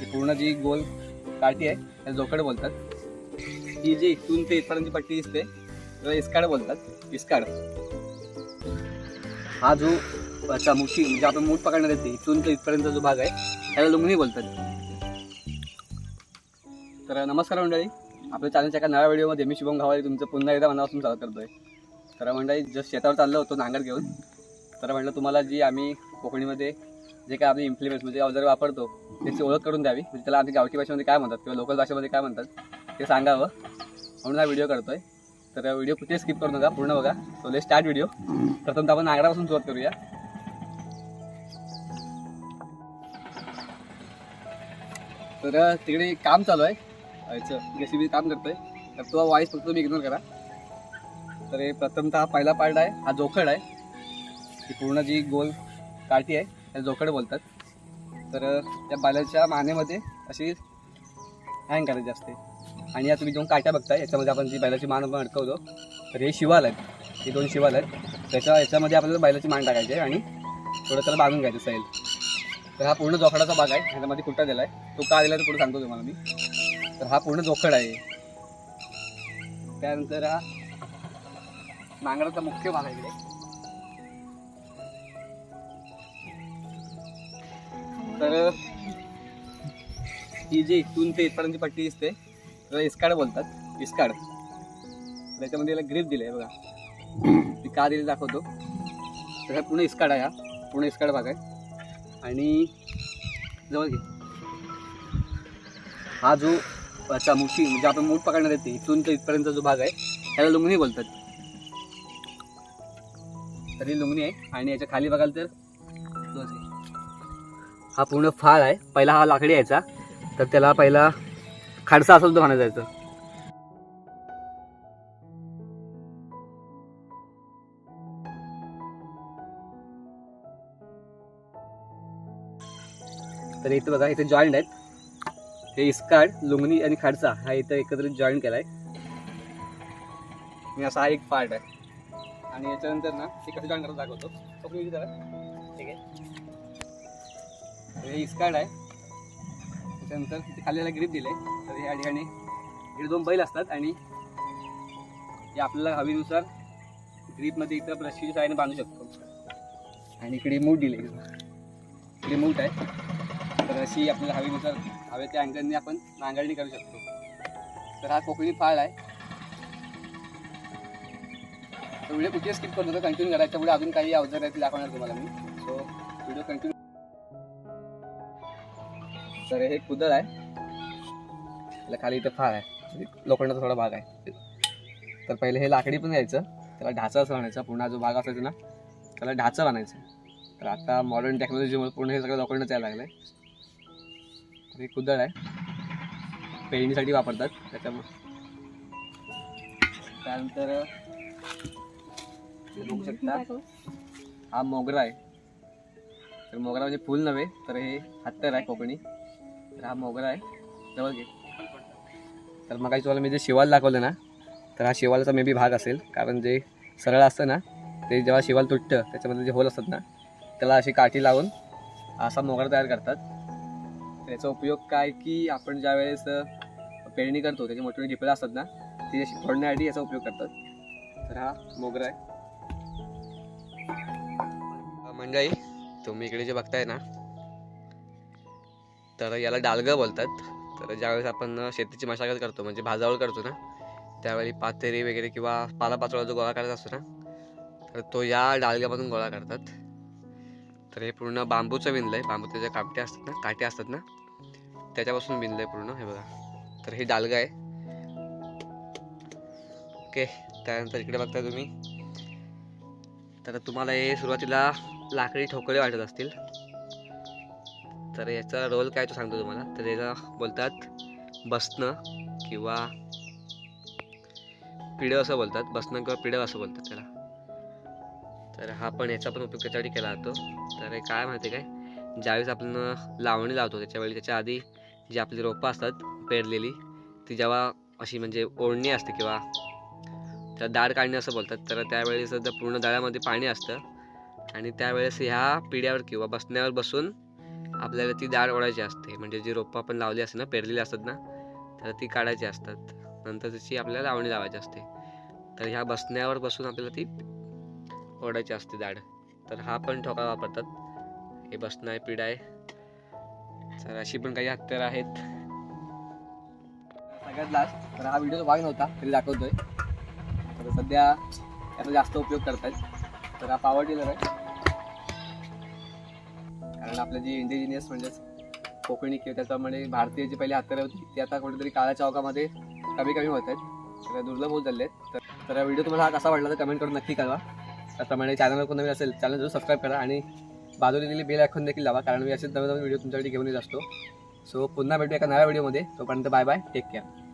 ही पूर्ण जी गोल काठी आहे त्याला जोकड बोलतात. ही जी इथून ते इथपर्यंतची पट्टी दिसते त्याला इस्काड बोलतात. इस्काड. हा जो अच्छा मुठी म्हणजे आपण मूठ पकडणार येते इथून ते इथपर्यंत जो भाग आहे त्याला लुंगणी बोलतात. तर नमस्कार मंडळी आपल्या चॅनलच्या एका नव्या व्हिडिओमध्ये मी शुभम घावाले तुमचं पुन्हा एकदा मनापासून स्वागत करतोय. तर मंडळी जस्ट शेतावर चाललो होतो नांगर घेऊन. तर म्हटलं तुम्हाला जी आम्ही कोकणीमध्ये जे काय आम्ही इम्प्लिमेंट्स म्हणजे अवजार वापरतो त्याची ओळख करून द्यावी. म्हणजे त्याला आमच्या गावठी भाषेमध्ये काय म्हणतात किंवा लोकल भाषेमध्ये काय म्हणतात ते सांगावं. म्हणून हा व्हिडिओ करतोय तर व्हिडिओ कुठे स्किप करू नका पूर्ण बघा. सो ले स्टार्ट व्हिडिओ प्रथम आपण नांगरापासून सुरुवात करूया. तर तिकडे काम चालू आहे. याचं बी काम करतोय. तर तो वॉईस फक्त तुम्ही इग्नोर करा. तर हे प्रथमतः पहिला पार्ट आहे. हा जोखड आहे. ही पूर्ण जी गोल काठी आहे त्या जोखड बोलतात. तर त्या बैलाच्या मानेमध्ये अशी हँग करायची असते. आणि या तुम्ही दोन काट्या बघताय याच्यामध्ये आपण जी बैलाची मान आपण अडकवतो तर हे शिवाल आहेत. हे दोन शिवाल आहेत. त्याच्या याच्यामध्ये आपल्याला बैलाची मान टाकायची आहे आणि थोडं त्याला बांधून घ्यायचं सैल तर हा पूर्ण जोखडाचा भाग आहे. ह्याच्यामध्ये कुठं दिला आहे तो का दिला तर पुढे सांगतो तुम्हाला मी. तर हा पूर्ण जोखड आहे. त्यानंतर हा नांगराचा मुख्य भाग आहे तर ही जी इथून ते इथपर्यंतची पट्टी दिसते त्याला इस्काड बोलतात इस्काड. त्याच्यामध्ये याला ग्रीप दिले बघा. ती का दिली दाखवतो. तर हा पूर्ण इस्काड आहे हा. पूर्ण इस्काड भाग आहे. आणि जवळ घे. हा जो अच्छा म्हणजे आपण मूठ पकडणार येते इथून ते इथपर्यंत जो भाग आहे त्याला लुंगणी बोलतात. तर ही लुंगणी आहे. आणि याच्या खाली बघाल तर दोन हा पूर्ण फाळ आहे. पहिला हा लाकडी यायचा. तर त्याला पहिला खाडसा असेल तो म्हणायचं जायचं तर इथं बघा इथे जॉईंट आहेत. हे इस्काड लुंगणी आणि खाडसा हा इथं एकत्रित जॉईन आहे मी असा हा एक पार्ट आहे. आणि याच्यानंतर ना ते कसं जॉईन करायला दाखवतो. ठीक आहे. हे इस्काड आहे. त्याच्यानंतर तिथे खाली ग्रीप ग्रीप दिले तर या ठिकाणी इकडे दोन बैल असतात आणि हे आपल्याला हवीनुसार ग्रीपमध्ये इथं ब्रशीच्या साहाय्याने बांधू शकतो. आणि इकडे मूठ दिले इकडे मूठ आहे. तर अशी आपल्याला हवीनुसार हवे त्या अँगलने आपण नांगरणी करू शकतो. तर हा कोकणी फाळ आहे. तर व्हिडिओ कुठे स्किप करतो कंटिन्यू करा पुढे अजून काही अवजार आहेत दाखवणार तुम्हाला मी. सो व्हिडिओ कंटिन्यू तर हे कुदळ आहे. त्याला खाली इथं फाळ आहे. म्हणजे लोखंडाचा थोडा भाग आहे. तर पहिले हे लाकडी पण घ्यायचं. त्याला ढाचा असं आणायचं. पूर्ण जो भाग असायचा ना त्याला ढाचा आणायचा. तर आता मॉडर्न टेक्नॉलॉजीमुळे पूर्ण हे सगळं लोखंडच यायला लागलं आहे हे कुदळ आहे. पेरणीसाठी वापरतात. त्याच्यामुळे. त्यानंतर बघू शकता हा मोगरा आहे. तर मोगरा म्हणजे फुल नव्हे तर हे हत्तर आहे कोकणी. तर हा मोगरा आहे. जवळ घे. तर मग तुम्हाला मी जे शिवाल दाखवलं ना तर हा शिवालाचा मे बी भाग असेल. कारण जे सरळ असतं ना ते जेव्हा शिवाल तुटतं त्याच्यामध्ये जे होल असतात ना त्याला अशी काठी लावून असा मोगरा तयार करतात. त्याचा उपयोग काय की आपण ज्या वेळेस पेरणी करतो त्याचे मोठे मोठे ढिपळं असतात ना ती अशी फोडण्यासाठी याचा उपयोग करतात. तर हा मोगरा आहे. मंडळी तुम्ही इकडे जे बघताय ना तर याला डालगं बोलतात. तर ज्यावेळेस आपण शेतीची मशागत करतो म्हणजे भाजावळ करतो ना त्यावेळी पातेरी वगैरे किंवा पालापाचोळा जो गोळा करायचा असतो ना तर तो या डालग्यामधून गोळा करतात. तर हे पूर्ण बांबूचं विणलं आहे बांबूच्या ज्या कापट्या असतात ना काट्या असतात ना त्याच्यापासून विणलं आहे पूर्ण हे बघा. तर हे डालगं आहे. ओके त्यानंतर इकडे बघता तुम्ही. तर तुम्हाला हे सुरुवातीला लाकडी ठोकळे वाटत असतील. तर याचा रोल काय तो सांगतो तुम्हाला? तर याला बोलतात बसणं किंवा पिढं असं बोलतात. बसणं किंवा पिढं असं बोलतात त्याला. तर हा पण याचा पण उपयोग त्याच्यासाठी केला जातो. तर काय माहिती आहे काय? ज्यावेळेस आपण लावणी लावतो त्याच्यावेळी त्याच्या आधी जी आपली रोपं असतात पेरलेली ती जेव्हा अशी म्हणजे ओढणी असते किंवा त्या दाढ काढणे असं बोलतात तर त्यावेळेस पूर्ण दळ्यामध्ये पाणी असतं. आणि त्यावेळेस ह्या पिढ्यावर किंवा बसण्यावर बसून आपल्याला ती डाळ ओढायची असते. म्हणजे जी रोपं आपण लावली असते ना पेरलेली असतात ना तर ती काढायची असतात. नंतर त्याची आपल्याला लावणी लावायची असते. तर ह्या बसण्यावर बसून आपल्याला ती ओढायची असते डाळ तर हा पण ठोका वापरतात. हे बसणं आहे पिढ आहे. तर अशी पण काही हत्यारं आहेत. सगळ्यात लास्ट तर हा व्हिडिओ वाईन नव्हता तरी दाखवतोय. तर सध्या याचा जास्त उपयोग करतायत. तर हा पावर टिलर आहे. कारण आपलं जी इंडिजिनियस म्हणजेच कोकणी किंवा त्याच्यामध्ये भारतीय जी पहिली हत्यारं होती ती आता कुठेतरी काळाच्या चौकामध्ये कमी कमी होत आहेत. तर दुर्लभ होत चालले आहेत तर हा व्हिडिओ तुम्हाला हा कसा वाटला तर कमेंट करून नक्की कळवा. त्याप्रमाणे चॅनलवर कोण नवीन असेल चॅनल जरूर सबस्क्राईब करा आणि बाजूला दिलेली बेल ऐकून देखील लावा कारण मी असेच नवीन नवीन व्हिडिओ तुमच्याकडे घेऊन येत असतो. सो पुन्हा भेटू एका नव्या व्हिडिओमध्ये तोपर्यंत बाय बाय टेक केअर